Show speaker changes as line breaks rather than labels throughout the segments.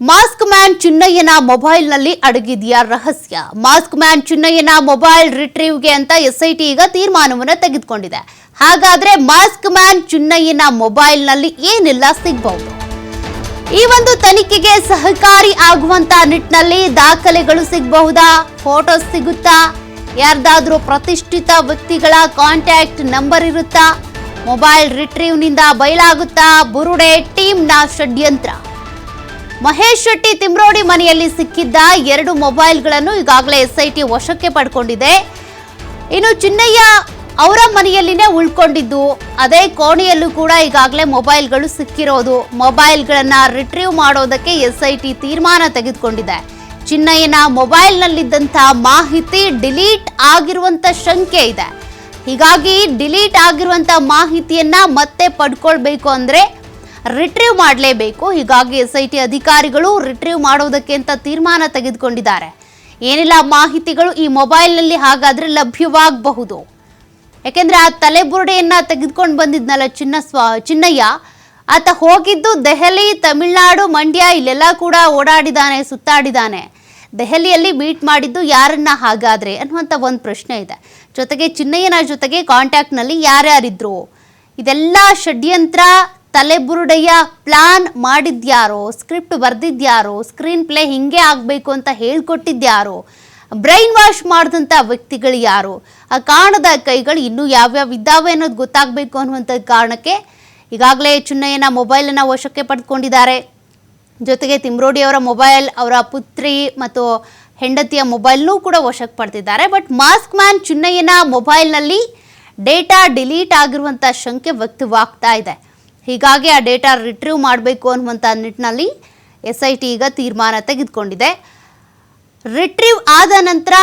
Mask man ಚಿನ್ನಯ್ಯನ ಮೊಬೈಲ್ನಲ್ಲಿ ಅಡಗಿದೆಯಾ ರಹಸ್ಯ ಮಾಸ್ಕ್ ಮ್ಯಾನ್ ಚಿನ್ನಯ್ಯನ ಮೊಬೈಲ್ ರಿಟ್ರೀವ್ಗೆ ಅಂತ ಎಸ್ಐಟಿ ಈಗ ತೀರ್ಮಾನವನ್ನು ತೆಗೆದುಕೊಂಡಿದೆ. ಹಾಗಾದ್ರೆ ಮಾಸ್ಕ್ ಮ್ಯಾನ್ ಚಿನ್ನಯ್ಯನ ಮೊಬೈಲ್ನಲ್ಲಿ ಏನೆಲ್ಲ ಸಿಗಬಹುದು. ಈ ಒಂದು ತನಿಖೆಗೆ ಸಹಕಾರಿ ಆಗುವಂತ ನಿಟ್ಟಿನಲ್ಲಿ ದಾಖಲೆಗಳು ಸಿಗಬಹುದಾ? ಫೋಟೋಸ್ ಸಿಗುತ್ತಾ? ಯಾರ್ದಾದ್ರೂ ಪ್ರತಿಷ್ಠಿತ ವ್ಯಕ್ತಿಗಳ ಕಾಂಟ್ಯಾಕ್ಟ್ ನಂಬರ್ ಇರುತ್ತಾ? ಮೊಬೈಲ್ ರಿಟ್ರೀವ್ನಿಂದ ಬಯಲಾಗುತ್ತಾ? ಬುರುಡೆ ಟೀಮ್ನ ಷಡ್ಯಂತ್ರ. ಮಹೇಶ್ ಶೆಟ್ಟಿ ತಿಮ್ರೋಡಿ ಮನೆಯಲ್ಲಿ ಸಿಕ್ಕಿದ್ದ ಎರಡು ಮೊಬೈಲ್ಗಳನ್ನು ಈಗಾಗಲೇ ಎಸ್ಐಟಿ ವಶಕ್ಕೆ ಪಡ್ಕೊಂಡಿದೆ. ಇನ್ನು ಚಿನ್ನಯ್ಯ ಅವರ ಮನೆಯಲ್ಲಿನೇ ಉಳ್ಕೊಂಡಿದ್ದು, ಅದೇ ಕೋಣೆಯಲ್ಲೂ ಕೂಡ ಈಗಾಗಲೇ ಮೊಬೈಲ್ಗಳು ಸಿಕ್ಕಿರೋದು. ಮೊಬೈಲ್ಗಳನ್ನ ರಿಟ್ರೀವ್ ಮಾಡೋದಕ್ಕೆ ಎಸ್ಐಟಿ ತೀರ್ಮಾನ ತೆಗೆದುಕೊಂಡಿದೆ. ಚಿನ್ನಯ್ಯನ ಮೊಬೈಲ್ನಲ್ಲಿದ್ದಂಥ ಮಾಹಿತಿ ಡಿಲೀಟ್ ಆಗಿರುವಂತ ಶಂಕೆ ಇದೆ. ಹೀಗಾಗಿ ಡಿಲೀಟ್ ಆಗಿರುವಂಥ ಮಾಹಿತಿಯನ್ನ ಮತ್ತೆ ಪಡ್ಕೊಳ್ಬೇಕು ಅಂದ್ರೆ ರಿಟ್ರೀವ್ ಮಾಡಲೇಬೇಕು. ಹೀಗಾಗಿ ಎಸ್ ಐ ಟಿ ಅಧಿಕಾರಿಗಳು ರಿಟ್ರೀವ್ ಮಾಡೋದಕ್ಕೆ ಅಂತ ತೀರ್ಮಾನ ತೆಗೆದುಕೊಂಡಿದ್ದಾರೆ. ಏನೆಲ್ಲ, ಮಾಹಿತಿಗಳು ಈ ಮೊಬೈಲ್ನಲ್ಲಿ ಹಾಗಾದರೆ ಲಭ್ಯವಾಗಬಹುದು. ಯಾಕೆಂದರೆ ಆ ತಲೆಬುರುಡೆಯನ್ನ ತೆಗೆದುಕೊಂಡು ಬಂದಿದ್ನಲ್ಲ ಚಿನ್ನ ಸ್ವ, ಚಿನ್ನಯ್ಯ, ಆತ ಹೋಗಿದ್ದು ದೆಹಲಿ, ತಮಿಳುನಾಡು, ಮಂಡ್ಯ, ಇಲ್ಲೆಲ್ಲ ಕೂಡ ಓಡಾಡಿದಾನೆ, ಸುತ್ತಾಡಿದಾನೆ. ದೆಹಲಿಯಲ್ಲಿ ಮೀಟ್ ಮಾಡಿದ್ದು ಯಾರನ್ನ ಹಾಗಾದರೆ ಅನ್ನುವಂಥ ಒಂದು ಪ್ರಶ್ನೆ ಇದೆ. ಜೊತೆಗೆ ಚಿನ್ನಯ್ಯನ ಜೊತೆಗೆ ಕಾಂಟ್ಯಾಕ್ಟ್ನಲ್ಲಿ ಯಾರ್ಯಾರಿದ್ರು? ಇದೆಲ್ಲ ಷಡ್ಯಂತ್ರ ತಲೆಬುರುಡೆಯ ಪ್ಲಾನ್ ಮಾಡಿದ್ಯಾರೋ, ಸ್ಕ್ರಿಪ್ಟ್ ಬರೆದಿದ್ಯಾರೋ, ಸ್ಕ್ರೀನ್ ಪ್ಲೇ ಹಿಂಗೆ ಆಗಬೇಕು ಅಂತ ಹೇಳ್ಕೊಟ್ಟಿದ್ಯಾರೋ, ಬ್ರೈನ್ ವಾಶ್ ಮಾಡಿದಂಥ ವ್ಯಕ್ತಿಗಳು ಯಾರು, ಆ ಕಾಣದ ಕೈಗಳು ಇನ್ನೂ ಯಾವ್ಯಾವ ಇದ್ದಾವೆ ಅನ್ನೋದು ಗೊತ್ತಾಗಬೇಕು ಅನ್ನುವಂಥ ಕಾರಣಕ್ಕೆ ಈಗಾಗಲೇ ಚುನ್ನಯ್ಯನ ಮೊಬೈಲನ್ನು ವಶಕ್ಕೆ ಪಡೆದುಕೊಂಡಿದ್ದಾರೆ ಜೊತೆಗೆ ತಿಮ್ರೋಡಿ ಅವರ ಮೊಬೈಲ್, ಅವರ ಪುತ್ರಿ ಮತ್ತು ಹೆಂಡತಿಯ ಮೊಬೈಲ್ನೂ ಕೂಡ ವಶಕ್ಕೆ ಪಡೆದಿದ್ದಾರೆ. ಬಟ್ ಮಾಸ್ಕ್ ಮ್ಯಾನ್ ಚುನ್ನಯ್ಯನ ಮೊಬೈಲ್ನಲ್ಲಿ ಡೇಟಾ ಡಿಲೀಟ್ ಆಗಿರುವಂಥ ಶಂಕೆ ವ್ಯಕ್ತವಾಗ್ತಾ ಇದೆ. ಹೀಗಾಗಿ ಆ ಡೇಟಾ ರಿಟ್ರೀವ್ ಮಾಡಬೇಕು ಅನ್ನುವಂಥ ನಿಟ್ಟಿನಲ್ಲಿ ಎಸ್ ಐ ಟಿ ಈಗ ತೀರ್ಮಾನ ತೆಗೆದುಕೊಂಡಿದೆ. ರಿಟ್ರೀವ್ ಆದ ನಂತರ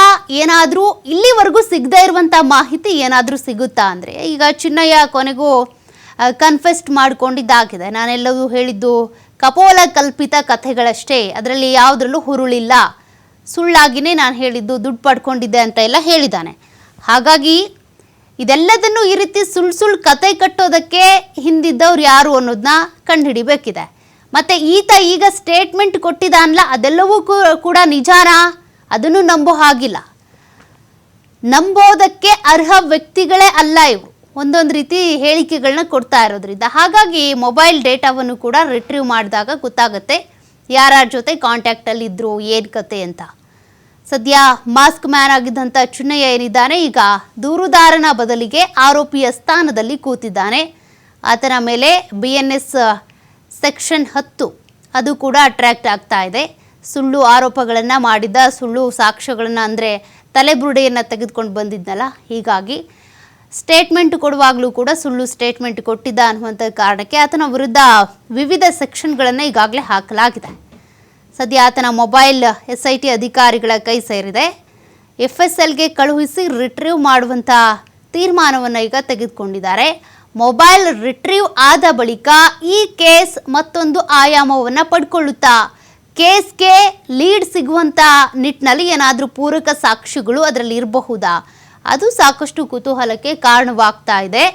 ಏನಾದರೂ ಇಲ್ಲಿವರೆಗೂ ಸಿಗದೇ ಇರುವಂಥ ಮಾಹಿತಿ ಏನಾದರೂ ಸಿಗುತ್ತಾ ಅಂದರೆ ಈಗ ಚಿನ್ನಯ್ಯ ಕೊನೆಗೂ ಕನ್ಫೆಸ್ಟ್ ಮಾಡಿಕೊಂಡಿದ್ದಾಗಿದೆ. ನಾನೆಲ್ಲವೂ ಹೇಳಿದ್ದು ಕಪೋಲ ಕಲ್ಪಿತ ಕಥೆಗಳಷ್ಟೇ, ಅದರಲ್ಲಿ ಯಾವುದರಲ್ಲೂ ಹುರುಳಿಲ್ಲ. ಸುಳ್ಳಾಗಿನೇ ನಾನು ಹೇಳಿದ್ದು ದುಡ್ಡು ಪಡ್ಕೊಂಡಿದ್ದೆ ಅಂತ ಎಲ್ಲ ಹೇಳಿದ್ದಾನೆ. ಹಾಗಾಗಿ ಇದೆಲ್ಲದನ್ನು ಈ ರೀತಿ ಸುಳ್ಳು ಸುಳ್ ಕತೆ ಕಟ್ಟೋದಕ್ಕೆ ಹಿಂದಿದ್ದವ್ರು ಯಾರು ಅನ್ನೋದನ್ನ ಕಂಡುಹಿಡಿಬೇಕಿದೆ. ಮತ್ತೆ ಈತ ಈಗ ಸ್ಟೇಟ್ಮೆಂಟ್ ಕೊಟ್ಟಿದ್ದಾನಲ್ಲ, ಅದೆಲ್ಲವೂ ಕೂಡ ನಿಜಾನಾ? ಅದನ್ನು ನಂಬೋ ಹಾಗಿಲ್ಲ. ನಂಬೋದಕ್ಕೆ ಅರ್ಹ ವ್ಯಕ್ತಿಗಳೇ ಅಲ್ಲ ಇವು ಒಂದೊಂದು ರೀತಿ ಹೇಳಿಕೆಗಳನ್ನ ಕೊಡ್ತಾ ಇರೋದ್ರಿಂದ. ಹಾಗಾಗಿ ಮೊಬೈಲ್ ಡೇಟಾವನ್ನು ಕೂಡ ರಿಟ್ರೀವ್ ಮಾಡಿದಾಗ ಗೊತ್ತಾಗುತ್ತೆ ಯಾರ್ಯಾರ ಜೊತೆ ಕಾಂಟ್ಯಾಕ್ಟಲ್ಲಿ ಇದ್ರು ಏನು ಕತೆ ಅಂತ. ಸದ್ಯ ಮಾಸ್ಕ್ ಮ್ಯಾನ್ ಆಗಿದ್ದಂಥ ಚಿನ್ನಯ್ಯ ಏನಿದ್ದಾನೆ, ಈಗ ದೂರುದಾರನ ಬದಲಿಗೆ ಆರೋಪಿಯ ಸ್ಥಾನದಲ್ಲಿ ಕೂತಿದ್ದಾನೆ. ಆತನ ಮೇಲೆ ಬಿ ಸೆಕ್ಷನ್ ಹತ್ತು, ಅದು ಕೂಡ ಅಟ್ರಾಕ್ಟ್ ಆಗ್ತಾ ಇದೆ. ಸುಳ್ಳು ಆರೋಪಗಳನ್ನು ಮಾಡಿದ್ದ, ಸುಳ್ಳು ಸಾಕ್ಷ್ಯಗಳನ್ನು ಅಂದರೆ ತಲೆಬುರುಡೆಯನ್ನು ತೆಗೆದುಕೊಂಡು ಬಂದಿದ್ನಲ್ಲ, ಹೀಗಾಗಿ ಸ್ಟೇಟ್ಮೆಂಟ್ ಕೊಡುವಾಗಲೂ ಕೂಡ ಸುಳ್ಳು ಸ್ಟೇಟ್ಮೆಂಟ್ ಕೊಟ್ಟಿದ್ದ ಅನ್ನುವಂಥ ಕಾರಣಕ್ಕೆ ಆತನ ವಿರುದ್ಧ ವಿವಿಧ ಸೆಕ್ಷನ್ಗಳನ್ನು ಈಗಾಗಲೇ ಹಾಕಲಾಗಿದೆ. ಸದ್ಯ ಆತನ ಮೊಬೈಲ್ ಎಸ್ ಐ ಟಿ ಅಧಿಕಾರಿಗಳ ಕೈ ಸೇರಿದೆ. ಎಫ್ ಎಸ್ ಎಲ್ಗೆ ಕಳುಹಿಸಿ ರಿಟ್ರೀವ್ ಮಾಡುವಂಥ ತೀರ್ಮಾನವನ್ನು ಈಗ ತೆಗೆದುಕೊಂಡಿದ್ದಾರೆ. ಮೊಬೈಲ್ ರಿಟ್ರೀವ್ ಆದ ಬಳಿಕ ಈ ಕೇಸ್ ಮತ್ತೊಂದು ಆಯಾಮವನ್ನು ಪಡ್ಕೊಳ್ಳುತ್ತಾ, ಕೇಸ್ಗೆ ಲೀಡ್ ಸಿಗುವಂಥ ನಿಟ್ಟಿನಲ್ಲಿ ಏನಾದರೂ ಪೂರಕ ಸಾಕ್ಷಿಗಳು ಅದರಲ್ಲಿ ಇರಬಹುದಾ? ಅದು ಸಾಕಷ್ಟು ಕುತೂಹಲಕ್ಕೆ ಕಾರಣವಾಗ್ತಾ ಇದೆ.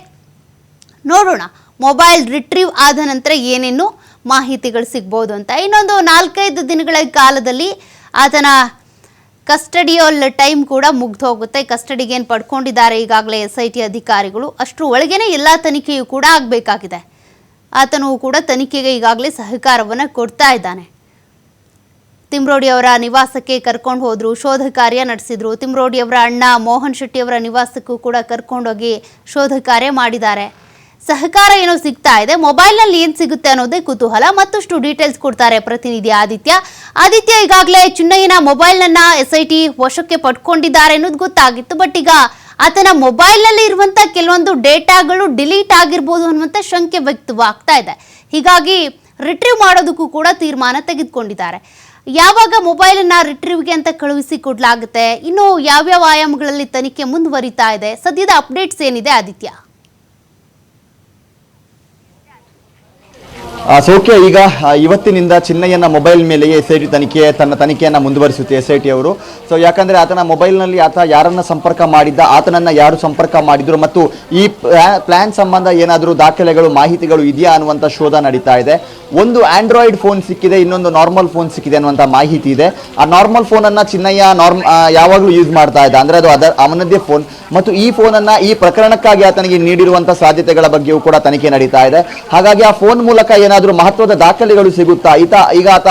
ನೋಡೋಣ, ಮೊಬೈಲ್ ರಿಟ್ರೀವ್ ಆದ ನಂತರ ಏನೇನು ಮಾಹಿತಿಗಳು ಸಿಗ್ಬೋದು ಅಂತ. ಇನ್ನೊಂದು ನಾಲ್ಕೈದು ದಿನಗಳ ಕಾಲದಲ್ಲಿ ಆತನ ಕಸ್ಟಡಿಯಲ್ ಟೈಮ್ ಕೂಡ ಮುಗ್ದು ಹೋಗುತ್ತೆ. ಕಸ್ಟಡಿಗೆ ಏನು ಪಡ್ಕೊಂಡಿದ್ದಾರೆ ಈಗಾಗಲೇ ಎಸ್ ಐ ಟಿ ಅಧಿಕಾರಿಗಳು. ಅಷ್ಟು ಒಳಗೇನೆ ಎಲ್ಲ ತನಿಖೆಯೂ ಕೂಡ ಆಗಬೇಕಾಗಿದೆ. ಆತನು ಕೂಡ ತನಿಖೆಗೆ ಈಗಾಗಲೇ ಸಹಕಾರವನ್ನು ಕೊಡ್ತಾ ಇದ್ದಾನೆ. ತಿಮ್ರೋಡಿ ಅವರ ನಿವಾಸಕ್ಕೆ ಕರ್ಕೊಂಡು ಹೋದರು, ಶೋಧ ಕಾರ್ಯ ನಡೆಸಿದ್ರು. ತಿಮ್ರೋಡಿ ಅವರ ಅಣ್ಣ ಮೋಹನ್ ಶೆಟ್ಟಿ ಅವರ ನಿವಾಸಕ್ಕೂ ಕೂಡ ಕರ್ಕೊಂಡೋಗಿ ಶೋಧ ಕಾರ್ಯ ಮಾಡಿದ್ದಾರೆ. ಸಹಕಾರ ಏನೋ ಸಿಗ್ತಾ ಇದೆ, ಮೊಬೈಲ್ನಲ್ಲಿ ಏನು ಸಿಗುತ್ತೆ ಅನ್ನೋದೇ ಕುತೂಹಲ. ಮತ್ತಷ್ಟು ಡೀಟೇಲ್ಸ್ ಕೊಡ್ತಾರೆ ಪ್ರತಿನಿಧಿ ಆದಿತ್ಯ. ಆದಿತ್ಯ, ಈಗಾಗಲೇ ಚಿನ್ನಯ್ಯನ ಮೊಬೈಲ್ನನ್ನ ಎಸ್ ಐ ಟಿ ವಶಕ್ಕೆ ಪಡ್ಕೊಂಡಿದ್ದಾರೆ ಅನ್ನೋದು ಗೊತ್ತಾಗಿತ್ತು. ಬಟ್ ಈಗ ಆತನ ಮೊಬೈಲ್ನಲ್ಲಿ ಇರುವಂತ ಕೆಲವೊಂದು ಡೇಟಾಗಳು ಡಿಲೀಟ್ ಆಗಿರ್ಬೋದು ಅನ್ನುವಂಥ ಶಂಕೆ ವ್ಯಕ್ತವಾಗ್ತಾ ಇದೆ. ಹೀಗಾಗಿ ರಿಟ್ರೀವ್ ಮಾಡೋದಕ್ಕೂ ಕೂಡ ತೀರ್ಮಾನ ತೆಗೆದುಕೊಂಡಿದ್ದಾರೆ. ಯಾವಾಗ ಮೊಬೈಲನ್ನ ರಿಟ್ರೀವ್ಗೆ ಅಂತ ಕಳುಹಿಸಿ ಕೊಡಲಾಗುತ್ತೆ, ಇನ್ನು ಯಾವ್ಯಾವ ಆಯಾಮಗಳಲ್ಲಿ ತನಿಖೆ ಮುಂದುವರಿತಾ ಇದೆ, ಸದ್ಯದ ಅಪ್ಡೇಟ್ಸ್ ಏನಿದೆ ಆದಿತ್ಯ?
ಸೌಖ್ಯ ಈಗ ಇವತ್ತಿನಿಂದ ಚಿನ್ನಯ್ಯನ ಮೊಬೈಲ್ ಮೇಲೆ ಎಸ್ ಐ ಟಿ ತನಿಖೆ, ತನ್ನ ತನಿಖೆಯನ್ನು ಮುಂದುವರಿಸುತ್ತೆ ಎಸ್ ಐ ಟಿ ಅವರು. ಸೊ ಯಾಕಂದರೆ ಆತನ ಮೊಬೈಲ್ನಲ್ಲಿ ಆತ ಯಾರನ್ನ ಸಂಪರ್ಕ ಮಾಡಿದ್ದ, ಆತನನ್ನು ಯಾರು ಸಂಪರ್ಕ ಮಾಡಿದ್ರು ಮತ್ತು ಈ ಪ್ಲಾ- ಪ್ಲಾನ್ ಸಂಬಂಧ ಏನಾದರೂ ದಾಖಲೆಗಳು, ಮಾಹಿತಿಗಳು ಇದೆಯಾ ಅನ್ನುವಂಥ ಶೋಧ ನಡೀತಾ ಇದೆ. ಒಂದು ಆಂಡ್ರಾಯ್ಡ್ ಫೋನ್ ಸಿಕ್ಕಿದೆ, ಇನ್ನೊಂದು ನಾರ್ಮಲ್ ಫೋನ್ ಸಿಕ್ಕಿದೆ ಅನ್ನುವಂಥ ಮಾಹಿತಿ ಇದೆ. ಆ ನಾರ್ಮಲ್ ಫೋನನ್ನು ಚಿನ್ನಯ್ಯ ನಾರ್ಮ್ ಯಾವಾಗಲೂ ಯೂಸ್ ಮಾಡ್ತಾ ಇದ್ದ. ಅಂದರೆ ಅದು ಅದರ, ಅವನದ್ದೇ ಫೋನ್ ಮತ್ತು ಈ ಫೋನನ್ನು ಈ ಪ್ರಕರಣಕ್ಕಾಗಿ ಆತನಿಗೆ ನೀಡಿರುವಂಥ ಸಾಧ್ಯತೆಗಳ ಬಗ್ಗೆಯೂ ಕೂಡ ತನಿಖೆ ನಡೀತಾ ಇದೆ. ಹಾಗಾಗಿ ಆ ಫೋನ್ ಮೂಲಕ ಏನಾದರೂ ಮಹತ್ವದ ದಾಖಲೆಗಳು ಸಿಗುತ್ತಾ? ಈತ, ಈಗ ಆತ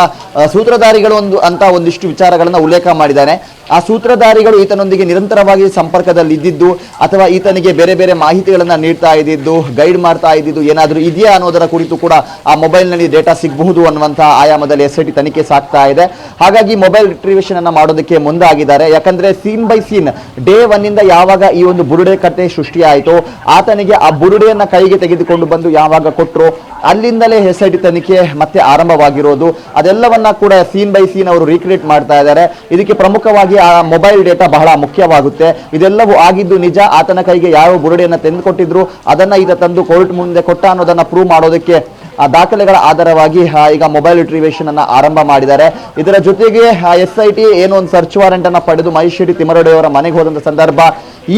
ಸೂತ್ರಧಾರಿಗಳು ಒಂದು, ಅಂತ ಒಂದಿಷ್ಟು ವಿಚಾರಗಳನ್ನು ಉಲ್ಲೇಖ ಮಾಡಿದ್ದಾನೆ. ಆ ಸೂತ್ರಧಾರಿಗಳು ಈತನೊಂದಿಗೆ ನಿರಂತರವಾಗಿ ಸಂಪರ್ಕದಲ್ಲಿ ಇದ್ದಿದ್ದು ಅಥವಾ ಈತನಿಗೆ ಬೇರೆ ಬೇರೆ ಮಾಹಿತಿಗಳನ್ನು ನೀಡ್ತಾ ಇದ್ದಿದ್ದು, ಗೈಡ್ ಮಾಡ್ತಾ ಇದ್ದಿದ್ದು ಏನಾದರೂ ಇದೆಯಾ ಅನ್ನೋದರ ಕುರಿತು ಕೂಡ ಆ ಮೊಬೈಲ್ನಲ್ಲಿ ಡೇಟಾ ಸಿಗಬಹುದು ಅನ್ನುವಂಥ ಆಯಾಮದಲ್ಲಿ ಎಸ್ ಐ ತನಿಖೆ ಸಾಕ್ತಾ ಇದೆ. ಹಾಗಾಗಿ ಮೊಬೈಲ್ ರಿಟ್ರಿವೇಷನ್ ಅನ್ನು ಮಾಡೋದಕ್ಕೆ ಮುಂದಾಗಿದ್ದಾರೆ. ಯಾಕಂದ್ರೆ scene by scene, day one ಇಂದ ಯಾವಾಗ ಈ ಒಂದು ಬುರುಡೆ ಕತೆ ಸೃಷ್ಟಿಯಾಯಿತು, ಆತನಿಗೆ ಆ ಬುರುಡೆಯನ್ನು ಕೈಗೆ ತೆಗೆದುಕೊಂಡು ಬಂದು ಯಾವಾಗ ಕೊಟ್ಟರು ಅಲ್ಲಿಂದಲೇ ಎಸ್ ಐ ಟಿ ತನಿಖೆ ಮತ್ತೆ ಆರಂಭವಾಗಿರೋದು. ಅದೆಲ್ಲವನ್ನ ಕೂಡ ಸೀನ್ ಬೈ ಸೀನ್ ಅವರು ರೀಕ್ರಿಯೇಟ್ ಮಾಡ್ತಾ ಇದ್ದಾರೆ. ಇದಕ್ಕೆ ಪ್ರಮುಖವಾಗಿ ಆ ಮೊಬೈಲ್ ಡೇಟಾ ಬಹಳ ಮುಖ್ಯವಾಗುತ್ತೆ. ಇದೆಲ್ಲವೂ ಆಗಿದ್ದು ನಿಜ, ಆತನ ಕೈಗೆ ಯಾವ ಬುರುಡೆಯನ್ನು ತೆಗೆದುಕೊಟ್ಟಿದ್ರು ಅದನ್ನ ಈಗ ತಂದು ಕೋರ್ಟ್ ಮುಂದೆ ಕೊಟ್ಟ ಅನ್ನೋದನ್ನ ಪ್ರೂವ್ ಮಾಡೋದಕ್ಕೆ, ಆ ದಾಖಲೆಗಳ ಆಧಾರವಾಗಿ ಈಗ ಮೊಬೈಲ್ ರಿಟ್ರಿವೇಷನ್ ಅನ್ನ ಆರಂಭ ಮಾಡಿದ್ದಾರೆ. ಇದರ ಜೊತೆಗೆ ಎಸ್ ಐ ಟಿ ಏನೋ ಒಂದು ಸರ್ಚ್ ವಾರೆಂಟ್ ಅನ್ನ ಪಡೆದು ಮಹೇಶ್ ಶೆಟ್ಟಿ ಮನೆಗೆ ಹೋದಂತ ಸಂದರ್ಭ,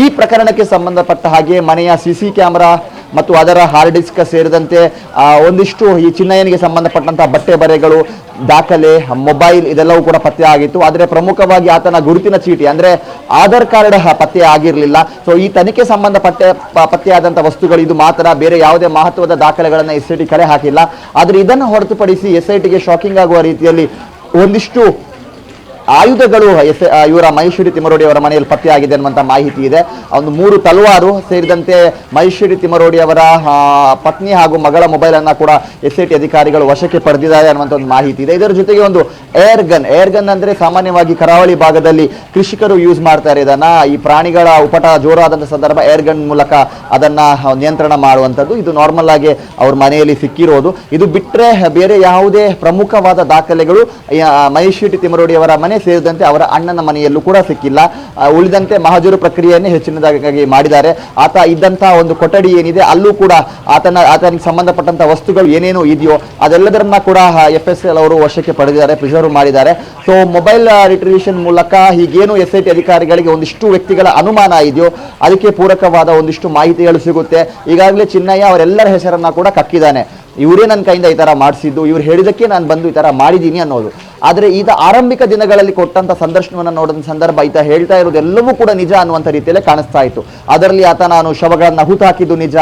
ಈ ಪ್ರಕರಣಕ್ಕೆ ಸಂಬಂಧಪಟ್ಟ ಹಾಗೆ ಮನೆಯ ಸಿಸಿ ಕ್ಯಾಮೆರಾ ಮತ್ತು ಅದರ ಹಾರ್ಡ್ ಡಿಸ್ಕ್ ಸೇರಿದಂತೆ ಒಂದಿಷ್ಟು ಈ ಚಿನ್ನಯ್ಯನಿಗೆ ಸಂಬಂಧಪಟ್ಟಂತಹ ಬಟ್ಟೆ ಬರೆಗಳು, ದಾಖಲೆ ಮೊಬೈಲ್ ಇದೆಲ್ಲವೂ ಕೂಡ ಪತ್ತೆ ಆಗಿತ್ತು. ಆದರೆ ಪ್ರಮುಖವಾಗಿ ಆತನ ಗುರುತಿನ ಚೀಟಿ, ಅಂದ್ರೆ ಆಧಾರ್ ಕಾರ್ಡ್ ಪತ್ತೆ ಆಗಿರಲಿಲ್ಲ. ಸೊ ಈ ತನಿಖೆ ಸಂಬಂಧಪಟ್ಟ ಪ- ಪತ್ತೆಯಾದಂಥ ವಸ್ತುಗಳು, ಇದು ಮಾತ್ರ ಬೇರೆ ಯಾವುದೇ ಮಹತ್ವದ ದಾಖಲೆಗಳನ್ನು ಎಸ್ ಐ ಟಿ ಕಲೆ ಹಾಕಿಲ್ಲ. ಆದರೆ ಇದನ್ನು ಹೊರತುಪಡಿಸಿ ಎಸ್ ಐ ಶಾಕಿಂಗ್ ಆಗುವ ರೀತಿಯಲ್ಲಿ ಒಂದಿಷ್ಟು ಆಯುಧಗಳು ಇವರ ಮಹೇಶ್ವರಿ ತಿಮರೋಡಿ ಅವರ ಮನೆಯಲ್ಲಿ ಪತ್ತೆಯಾಗಿದೆ ಅನ್ನುವಂಥ ಮಾಹಿತಿ ಇದೆ. ಒಂದು ಮೂರು ತಲವಾರು ಸೇರಿದಂತೆ ಮಹೇಶ್ವರಿ ತಿಮರೋಡಿ ಅವರ ಪತ್ನಿ ಹಾಗೂ ಮಗಳ ಮೊಬೈಲ್ ಅನ್ನ ಕೂಡ ಎಸ್ ಐ ಟಿ ಅಧಿಕಾರಿಗಳು ವಶಕ್ಕೆ ಪಡೆದಿದ್ದಾರೆ ಅನ್ನುವಂಥ ಒಂದು ಮಾಹಿತಿ ಇದೆ. ಇದರ ಜೊತೆಗೆ ಒಂದು ಏರ್ ಗನ್ ಏರ್ ಗನ್ ಅಂದ್ರೆ ಸಾಮಾನ್ಯವಾಗಿ ಕರಾವಳಿ ಭಾಗದಲ್ಲಿ ಕೃಷಿಕರು ಯೂಸ್ ಮಾಡ್ತಾರೆ ಇದನ್ನ. ಈ ಪ್ರಾಣಿಗಳ ಉಪಟ ಜೋರಾದಂಥ ಸಂದರ್ಭ ಏರ್ ಗನ್ ಮೂಲಕ ಅದನ್ನ ನಿಯಂತ್ರಣ ಮಾಡುವಂಥದ್ದು. ಇದು ನಾರ್ಮಲ್ ಆಗಿ ಅವ್ರ ಮನೆಯಲ್ಲಿ ಸಿಕ್ಕಿರೋದು. ಇದು ಬಿಟ್ಟರೆ ಬೇರೆ ಯಾವುದೇ ಪ್ರಮುಖವಾದ ದಾಖಲೆಗಳು ಮಹೇಶ್ವರಿ ತಿಮರೋಡಿ ಅವರ ಮನೆ ಸೇರಿದಂತೆ ಅವರ ಅಣ್ಣನ ಮನೆಯಲ್ಲೂ ಕೂಡ ಸಿಕ್ಕಿಲ್ಲ. ಉಳಿದಂತೆ ಮಹಜೂರು ಪ್ರಕ್ರಿಯೆಯನ್ನೇ ಹೆಚ್ಚಿನದಾಗಿ ಮಾಡಿದ್ದಾರೆ. ಆತ ಇದ್ದಂತಹ ಒಂದು ಕೊಠಡಿ ಏನಿದೆ, ಅಲ್ಲೂ ಕೂಡ ಆತನ, ಆತನಿಗೆ ಸಂಬಂಧಪಟ್ಟಂತಹ ವಸ್ತುಗಳು ಏನೇನು ಇದೆಯೋ ಅದೆಲ್ಲದರನ್ನ ಕೂಡ ಎಫ್ ಎಸ್ ಎಲ್ ಅವರು ವಶಕ್ಕೆ ಪಡೆದಿದ್ದಾರೆ, ಪ್ರಿಸರ್ವ್ ಮಾಡಿದ್ದಾರೆ. ಸೊ ಮೊಬೈಲ್ ರಿಟ್ರಿವಿಷನ್ ಮೂಲಕ ಹೀಗೇನು ಎಸ್ ಐ ಟಿ ಅಧಿಕಾರಿಗಳಿಗೆ ಒಂದಿಷ್ಟು ವ್ಯಕ್ತಿಗಳ ಅನುಮಾನ ಇದೆಯೋ, ಅದಕ್ಕೆ ಪೂರಕವಾದ ಒಂದಿಷ್ಟು ಮಾಹಿತಿಗಳು ಸಿಗುತ್ತೆ. ಈಗಾಗಲೇ ಚಿನ್ನಯ್ಯ ಅವರೆಲ್ಲರ ಹೆಸರನ್ನ ಕೂಡ ಕಕ್ಕಿದ್ದಾನೆ. ಇವರೇ ನನ್ನ ಕೈಯಿಂದ ಈ ಥರ ಮಾಡಿಸಿದ್ದು, ಇವ್ರು ಹೇಳಿದಕ್ಕೆ ನಾನು ಬಂದು ಈ ಥರ ಮಾಡಿದ್ದೀನಿ ಅನ್ನೋದು. ಆದರೆ ಈತ ಆರಂಭಿಕ ದಿನಗಳಲ್ಲಿ ಕೊಟ್ಟಂಥ ಸಂದರ್ಶನವನ್ನು ನೋಡಿದ ಸಂದರ್ಭ ಈತ ಹೇಳ್ತಾ ಇರೋದೆಲ್ಲವೂ ಕೂಡ ನಿಜ ಅನ್ನುವಂಥ ರೀತಿಯಲ್ಲೇ ಕಾಣಿಸ್ತಾ ಇತ್ತು. ಅದರಲ್ಲಿ ಆತ ನಾನು ಶವಗಳನ್ನು ಹುತಾಕಿದ್ದು ನಿಜ,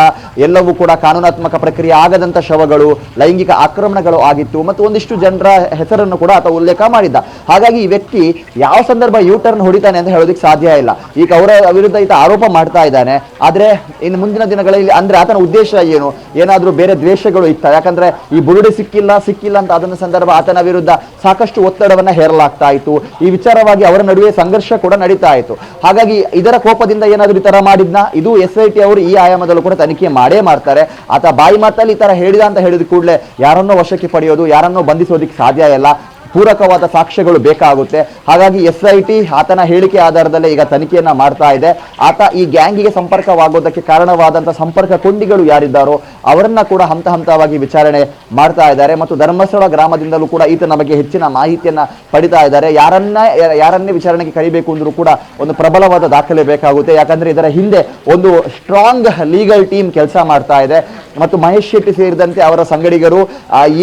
ಎಲ್ಲವೂ ಕೂಡ ಕಾನೂನಾತ್ಮಕ ಪ್ರಕ್ರಿಯೆ ಆಗದಂಥ ಶವಗಳು, ಲೈಂಗಿಕ ಆಕ್ರಮಣಗಳು ಆಗಿತ್ತು ಮತ್ತು ಒಂದಿಷ್ಟು ಜನರ ಹೆಸರನ್ನು ಕೂಡ ಆತ ಉಲ್ಲೇಖ ಮಾಡಿದ್ದ. ಹಾಗಾಗಿ ಈ ವ್ಯಕ್ತಿ ಯಾವ ಸಂದರ್ಭ ಯೂ ಟರ್ನ್ ಹೊಡಿತಾನೆ ಅಂತ ಹೇಳೋದಕ್ಕೆ ಸಾಧ್ಯ ಇಲ್ಲ. ಈಗ ಅವರ ವಿರುದ್ಧ ಈತ ಆರೋಪ ಮಾಡ್ತಾ ಇದ್ದಾನೆ. ಆದರೆ ಇನ್ನು ಮುಂದಿನ ದಿನಗಳಲ್ಲಿ ಅಂದರೆ ಆತನ ಉದ್ದೇಶ ಏನು? ಏನಾದರೂ ಬೇರೆ ದ್ವೇಷಗಳು ಇತ್ತ? ಯಾಕಂದ್ರೆ ಈ ಬುರುಡೆ ಸಿಕ್ಕಿಲ್ಲ ಸಿಕ್ಕಿಲ್ಲ ಅಂತ ಅದನ್ನ ಸಂದರ್ಭ ಆತನ ವಿರುದ್ಧ ಸಾಕಷ್ಟು ಒತ್ತಡವನ್ನ ಹೇರಲಾಗ್ತಾ ಇತ್ತು. ಈ ವಿಚಾರವಾಗಿ ಅವರ ನಡುವೆ ಸಂಘರ್ಷ ಕೂಡ ನಡೀತಾ ಇತ್ತು. ಹಾಗಾಗಿ ಇದರ ಕೋಪದಿಂದ ಏನಾದರೂ ಈ ತರ ಮಾಡಿದ್ನ? ಇದು ಎಸ್ ಐ ಟಿ ಅವರು ಈ ಆಯಾಮದಲ್ಲೂ ಕೂಡ ತನಿಖೆ ಮಾಡೇ ಮಾಡ್ತಾರೆ. ಆತ ಬಾಯಿ ಮಾತಲ್ಲಿ ಈ ತರ ಹೇಳಿದ ಅಂತ ಹೇಳಿದ ಕೂಡಲೇ ಯಾರನ್ನೋ ವಶಕ್ಕೆ ಪಡೆಯೋದು, ಯಾರನ್ನೋ ಬಂಧಿಸೋದಿಕ್ಕೆ ಸಾಧ್ಯ ಇಲ್ಲ. ಪೂರಕವಾದ ಸಾಕ್ಷ್ಯಗಳು ಬೇಕಾಗುತ್ತೆ. ಹಾಗಾಗಿ ಎಸ್ ಐ ಟಿ ಆತನ ಹೇಳಿಕೆ ಆಧಾರದಲ್ಲೇ ಈಗ ತನಿಖೆಯನ್ನು ಮಾಡ್ತಾ ಇದೆ. ಆತ ಈ ಗ್ಯಾಂಗಿಗೆ ಸಂಪರ್ಕವಾಗೋದಕ್ಕೆ ಕಾರಣವಾದಂಥ ಸಂಪರ್ಕ ಕೊಂಡಿಗಳು ಯಾರಿದ್ದಾರೋ ಅವರನ್ನ ಕೂಡ ಹಂತ ಹಂತವಾಗಿ ವಿಚಾರಣೆ ಮಾಡ್ತಾ ಇದ್ದಾರೆ ಮತ್ತು ಧರ್ಮಸ್ಥಳ ಗ್ರಾಮದಿಂದಲೂ ಕೂಡ ಈತನ ಬಗ್ಗೆ ಹೆಚ್ಚಿನ ಮಾಹಿತಿಯನ್ನ ಪಡಿತಾ ಇದ್ದಾರೆ. ಯಾರನ್ನ, ಯಾರನ್ನೇ ವಿಚಾರಣೆಗೆ ಕರಿಬೇಕು ಅಂದ್ರೂ ಕೂಡ ಒಂದು ಪ್ರಬಲವಾದ ದಾಖಲೆ ಬೇಕಾಗುತ್ತೆ. ಯಾಕಂದ್ರೆ ಇದರ ಹಿಂದೆ ಒಂದು ಸ್ಟ್ರಾಂಗ್ ಲೀಗಲ್ ಟೀಮ್ ಕೆಲಸ ಮಾಡ್ತಾ ಇದೆ. ಮತ್ತು ಮಹೇಶ್ ಶೆಟ್ಟಿ ಸೇರಿದಂತೆ ಅವರ ಸಂಗಡಿಗರು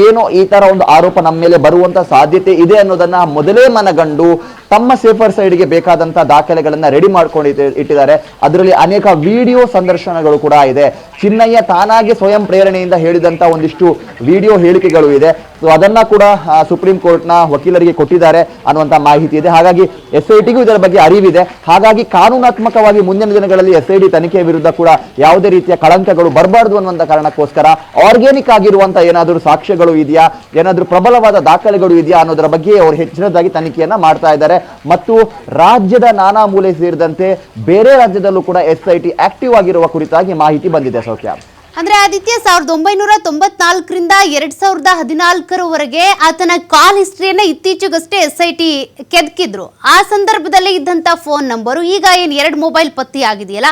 ಏನೋ ಈ ತರ ಒಂದು ಆರೋಪ ನಮ್ಮ ಮೇಲೆ ಬರುವಂತ ಸಾಧ್ಯತೆ ಇದೆ ಅನ್ನೋದನ್ನ ಮೊದಲೇ ಮನಗಂಡು ತಮ್ಮ ಸೇಫರ್ ಸೈಡ್ಗೆ ಬೇಕಾದಂತ ದಾಖಲೆಗಳನ್ನ ರೆಡಿ ಮಾಡ್ಕೊಂಡು ಇಟ್ಟಿದ್ದಾರೆ. ಅದರಲ್ಲಿ ಅನೇಕ ವಿಡಿಯೋ ಸಂದರ್ಶನಗಳು ಕೂಡ ಇದೆ. ಚಿನ್ನಯ್ಯ ತಾನಾಗಿ ಸ್ವಯಂ ಪ್ರೇರಣೆಯಿಂದ ಹೇಳಿದಂತ ಒಂದಿಷ್ಟು ವಿಡಿಯೋ ಹೇಳಿಕೆಗಳು ಇದೆ. ಸೊ ಅದನ್ನ ಕೂಡ ಸುಪ್ರೀಂ ಕೋರ್ಟ್ನ ವಕೀಲರಿಗೆ ಕೊಟ್ಟಿದ್ದಾರೆ ಅನ್ನುವಂತ ಮಾಹಿತಿ ಇದೆ. ಹಾಗಾಗಿ ಎಸ್ ಐ ಟಿಗೂ ಇದರ ಬಗ್ಗೆ ಅರಿವಿದೆ. ಹಾಗಾಗಿ ಕಾನೂನಾತ್ಮಕವಾಗಿ ಮುಂದಿನ ದಿನಗಳಲ್ಲಿ ಎಸ್ ಐ ಡಿ ತನಿಖೆ ವಿರುದ್ಧ ಕೂಡ ಯಾವುದೇ ರೀತಿಯ ಕಳಂಕಗಳು ಬರಬಾರ್ದು ಅನ್ನುವಂತ ಕಾರಣಕ್ಕೋಸ್ಕರ ಆರ್ಗ್ಯಾನಿಕ್ ಆಗಿರುವಂತ ಏನಾದರೂ ಸಾಕ್ಷ್ಯಗಳು ಇದೆಯಾ? ಏನಾದರೂ ಪ್ರಬಲವಾದ ದಾಖಲೆಗಳು ಇದೆಯಾ ಅನ್ನೋದರ ಬಗ್ಗೆ ಅವರು ಹೆಚ್ಚಿನದಾಗಿ ತನಿಖೆಯನ್ನ ಮಾಡ್ತಾ ಇದ್ದಾರೆ. ಮತ್ತು ರಾಜ್ಯದ ನಾನಾ ಮೂಲೆ ಸೇರಿದಂತೆ ಬೇರೆ ರಾಜ್ಯದಲ್ಲೂ ಕೂಡ ಎಸ್ ಐ ಟಿ ಆಕ್ಟಿವ್ ಆಗಿರುವ ಕುರಿತಾಗಿ ಮಾಹಿತಿ ಬಂದಿದೆ ಸೌಖ್ಯ
ಅಂದ್ರೆ ಆದಿತ್ಯ, ಸಾವಿರದ ಒಂಬೈನೂರ ತೊಂಬತ್ನಾಲ್ಕರಿಂದ ಎರಡ್ ಸಾವಿರದ ಹದಿನಾಲ್ಕರವರೆಗೆ ಆತನ ಕಾಲ್ ಹಿಸ್ಟ್ರಿಯನ್ನ ಇತ್ತೀಚೆಗಷ್ಟೇ ಎಸ್ ಐ ಟಿ ಕೆದಕಿದ್ರು. ಆ ಸಂದರ್ಭದಲ್ಲಿ ಇದ್ದಂತ ಫೋನ್ ನಂಬರು, ಈಗ ಏನ್ ಎರಡು ಮೊಬೈಲ್ ಪತ್ತೆಯಾಗಿದೆಯಲ್ಲ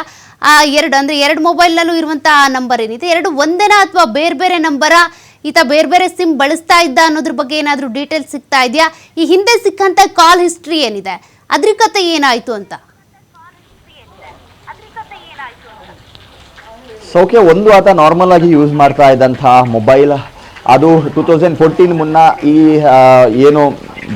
ಆ ಎರಡು ಅಂದ್ರೆ ಎರಡು ಮೊಬೈಲ್ನಲ್ಲೂ ಇರುವಂತಹ ನಂಬರ್ ಏನಿದೆ, ಎರಡು ಒಂದೇನಾ ಅಥವಾ ಬೇರೆ ಬೇರೆ ನಂಬರ ಈತ ಬೇರೆ ಬೇರೆ ಸಿಮ್ ಬಳಸ್ತಾ ಇದ್ದ ಅನ್ನೋದ್ರ ಬಗ್ಗೆ ಏನಾದರೂ ಡೀಟೇಲ್ಸ್ ಸಿಗ್ತಾ ಇದೆಯಾ? ಈ ಹಿಂದೆ ಸಿಕ್ಕಂತ ಕಾಲ್ ಹಿಸ್ಟ್ರಿ ಏನಿದೆ? ಅದ್ರ ಕತೆ ಏನಾಯ್ತು ಅಂತ?
ಸೌಖ್ಯ, ಒಂದು ಆತ ನಾರ್ಮಲ್ ಆಗಿ ಯೂಸ್ ಮಾಡ್ತಾ ಇದ್ದಂತಹ ಮೊಬೈಲ್ ಅದು ಟೂ ತೌಸಂಡ್ ಫೋರ್ಟೀನ್ ಮುನ್ನ ಈ ಏನು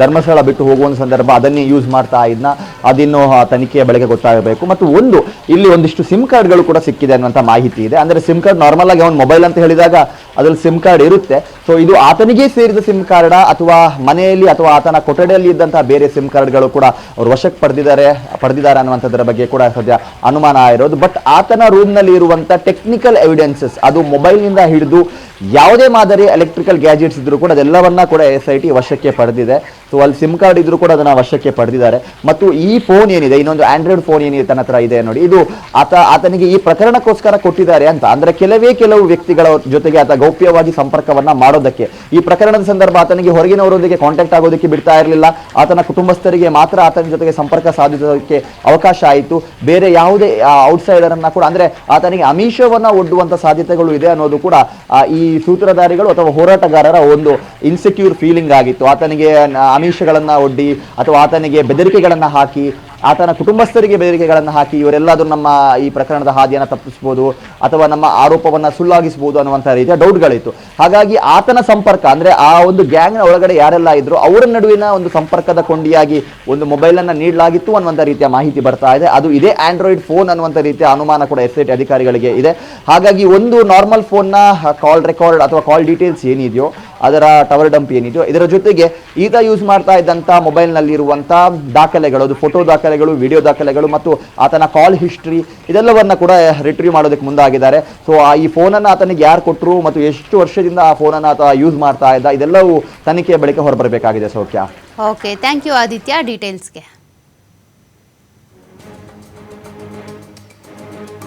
ಧರ್ಮಸ್ಥಳ ಬಿಟ್ಟು ಹೋಗುವಂಥ ಸಂದರ್ಭ ಅದನ್ನೇ ಯೂಸ್ ಮಾಡ್ತಾ ಇದ್ನ. ಅದಿನ್ನು ತನಿಖೆಯ ಬಳಕೆ ಗೊತ್ತಾಗಬೇಕು. ಮತ್ತು ಒಂದು, ಇಲ್ಲಿ ಒಂದಿಷ್ಟು ಸಿಮ್ ಕಾರ್ಡ್ಗಳು ಕೂಡ ಸಿಕ್ಕಿದೆ ಅನ್ನುವಂಥ ಮಾಹಿತಿ ಇದೆ. ಅಂದರೆ ಸಿಮ್ ಕಾರ್ಡ್ ನಾರ್ಮಲ್ ಆಗಿ ಅವನು ಮೊಬೈಲ್ ಅಂತ ಹೇಳಿದಾಗ ಅದ್ರಲ್ಲಿ ಸಿಮ್ ಕಾರ್ಡ್ ಇರುತ್ತೆ. ಸೊ ಇದು ಆತನಿಗೆ ಸೇರಿದ ಸಿಮ್ ಕಾರ್ಡ ಅಥವಾ ಮನೆಯಲ್ಲಿ ಅಥವಾ ಆತನ ಕೊಠಡಿಯಲ್ಲಿ ಇದ್ದಂತಹ ಬೇರೆ ಸಿಮ್ ಕಾರ್ಡ್ಗಳು ಕೂಡ ಅವರು ವಶಕ್ಕೆ ಪಡೆದಿದ್ದಾರೆ ಪಡೆದಿದ್ದಾರೆ ಅನ್ನುವಂಥದ್ರ ಬಗ್ಗೆ ಕೂಡ ಸದ್ಯ ಅನುಮಾನ ಇರೋದು. ಬಟ್ ಆತನ ರೂಮ್ನಲ್ಲಿ ಇರುವಂಥ ಟೆಕ್ನಿಕಲ್ ಎವಿಡೆನ್ಸಸ್ ಅದು ಮೊಬೈಲ್ನಿಂದ ಹಿಡಿದು ಯಾವುದೇ ಮಾದರಿ ಎಲೆಕ್ಟ್ರಿಕಲ್ ಗ್ಯಾಜೆಟ್ಸ್ ಇದ್ರೂ ಕೂಡ ಅದೆಲ್ಲವನ್ನ ಕೂಡ ಎಸ್ ಐ ಟಿ ವಶಕ್ಕೆ ಪಡೆದಿದೆ. ಸೊ ಅಲ್ಲಿ ಸಿಮ್ ಕಾರ್ಡ್ ಇದ್ರೂ ಕೂಡ ಅದನ್ನ ವಶಕ್ಕೆ ಪಡೆದಿದ್ದಾರೆ. ಮತ್ತು ಈ ಫೋನ್ ಏನಿದೆ, ಇನ್ನೊಂದು ಆಂಡ್ರಾಯ್ಡ್ ಫೋನ್ ಏನಿದೆ ತನ್ನ ಹತ್ರ ಇದೆ ನೋಡಿ. ಇದು ಆತ, ಆತನಿಗೆ ಈ ಪ್ರಕರಣಕ್ಕೋಸ್ಕರ ಕೊಟ್ಟಿದ್ದಾರೆ ಅಂತ. ಅಂದ್ರೆ ಕೆಲವೇ ಕೆಲವು ವ್ಯಕ್ತಿಗಳ ಜೊತೆಗೆ ಆತ ಗೌಪ್ಯವಾಗಿ ಸಂಪರ್ಕವನ್ನ ಮಾಡೋದಕ್ಕೆ. ಈ ಪ್ರಕರಣದ ಸಂದರ್ಭ ಆತನಿಗೆ ಹೊರಗಿನವರೊಂದಿಗೆ ಕಾಂಟ್ಯಾಕ್ಟ್ ಆಗೋದಕ್ಕೆ ಬಿಡ್ತಾ ಇರಲಿಲ್ಲ. ಆತನ ಕುಟುಂಬಸ್ಥರಿಗೆ ಮಾತ್ರ ಆತನ ಜೊತೆಗೆ ಸಂಪರ್ಕ ಸಾಧಿಸೋದಕ್ಕೆ ಅವಕಾಶ ಆಯಿತು. ಬೇರೆ ಯಾವುದೇ ಔಟ್ಸೈಡರ್ ಅನ್ನ ಕೂಡ, ಅಂದ್ರೆ ಆತನಿಗೆ ಅಮಿಷವನ್ನ ಒಡ್ಡುವಂತ ಸಾಧ್ಯತೆಗಳು ಇದೆ ಅನ್ನೋದು ಕೂಡ ಈ ಸೂತ್ರಧಾರಿಗಳು ಅಥವಾ ಹೋರಾಟಗಾರರ ಒಂದು ಇನ್ಸೆಕ್ಯೂರ್ ಫೀಲಿಂಗ್ ಆಗಿತ್ತು. ಆತನಿಗೆ ನ- ಅಮೀಷಗಳನ್ನ ಒಡ್ಡಿ ಅಥವಾ ಆತನಿಗೆ ಬೆದರಿಕೆಗಳನ್ನು ಹಾಕಿ, ಆತನ ಕುಟುಂಬಸ್ಥರಿಗೆ ಬೆದರಿಕೆಗಳನ್ನು ಹಾಕಿ ಇವರೆಲ್ಲಾದರೂ ನಮ್ಮ ಈ ಪ್ರಕರಣದ ಹಾದಿಯನ್ನು ತಪ್ಪಿಸ್ಬೋದು. ಅಥವಾ ನಮ್ಮ ಆರೋಪವನ್ನು ಸುಳ್ಳಾಗಿಸಬಹುದು ಅನ್ನುವಂಥ ರೀತಿಯ ಡೌಟ್ಗಳಿತ್ತು. ಹಾಗಾಗಿ ಆತನ ಸಂಪರ್ಕ, ಅಂದರೆ ಆ ಒಂದು ಗ್ಯಾಂಗ್ನ ಒಳಗಡೆ ಯಾರೆಲ್ಲ ಇದ್ರು ಅವರ ನಡುವಿನ ಒಂದು ಸಂಪರ್ಕದ ಕೊಂಡಿಯಾಗಿ ಒಂದು ಮೊಬೈಲ್ ಅನ್ನ ನೀಡಲಾಗಿತ್ತು ಅನ್ನುವಂಥ ರೀತಿಯ ಮಾಹಿತಿ ಬರ್ತಾ ಇದೆ. ಅದು ಇದೇ ಆಂಡ್ರಾಯ್ಡ್ ಫೋನ್ ಅನ್ನುವಂಥ ರೀತಿಯ ಅನುಮಾನ ಕೂಡ ಎಸ್ ಟಿ ಅಧಿಕಾರಿಗಳಿಗೆ ಇದೆ. ಹಾಗಾಗಿ ಒಂದು ನಾರ್ಮಲ್ ಫೋನ್ನ ಕಾಲ್ ರೆಕಾರ್ಡ್ ಅಥವಾ ಕಾಲ್ ಡೀಟೇಲ್ಸ್ ಏನಿದೆಯೋ, ಅದರ ಟವರ್ ಡಂಪ್ ಏನಿದೆಯೋ, ಇದರ ಜೊತೆಗೆ ಈತ ಯೂಸ್ ಮಾಡ್ತಾ ಇದ್ದಂಥ ಮೊಬೈಲ್ನಲ್ಲಿರುವಂಥ ದಾಖಲೆಗಳು, ಅದು ಫೋಟೋ ದಾಖಲೆಗಳು ವಿಡಿಯೋ ದಾಖಲೆಗಳು ಮತ್ತು ಆತನ ಕಾಲ್ ಹಿಸ್ಟ್ರಿ ಇದೆಲ್ಲವನ್ನು ಕೂಡ ರಿಟ್ರೀವ್ ಮಾಡೋದಕ್ಕೆ ಮುಂದಾಗಿದ್ದಾರೆ ಸೊ ಈ ಫೋನನ್ನು ಆತನಿಗೆ ಯಾರು ಕೊಟ್ಟರು ಮತ್ತು ಎಷ್ಟು ವರ್ಷದಿಂದ ಆ ಫೋನನ್ನು ಆತ ಯೂಸ್ ಮಾಡ್ತಾ ಇದ್ದ, ಇದೆಲ್ಲವೂ ತನಿಖೆಯ ಬಳಿಕ ಹೊರಬರಬೇಕಾಗಿದೆ Soukhya.
Okay thank you Aditya ಡೀಟೇಲ್ಸ್ಗೆ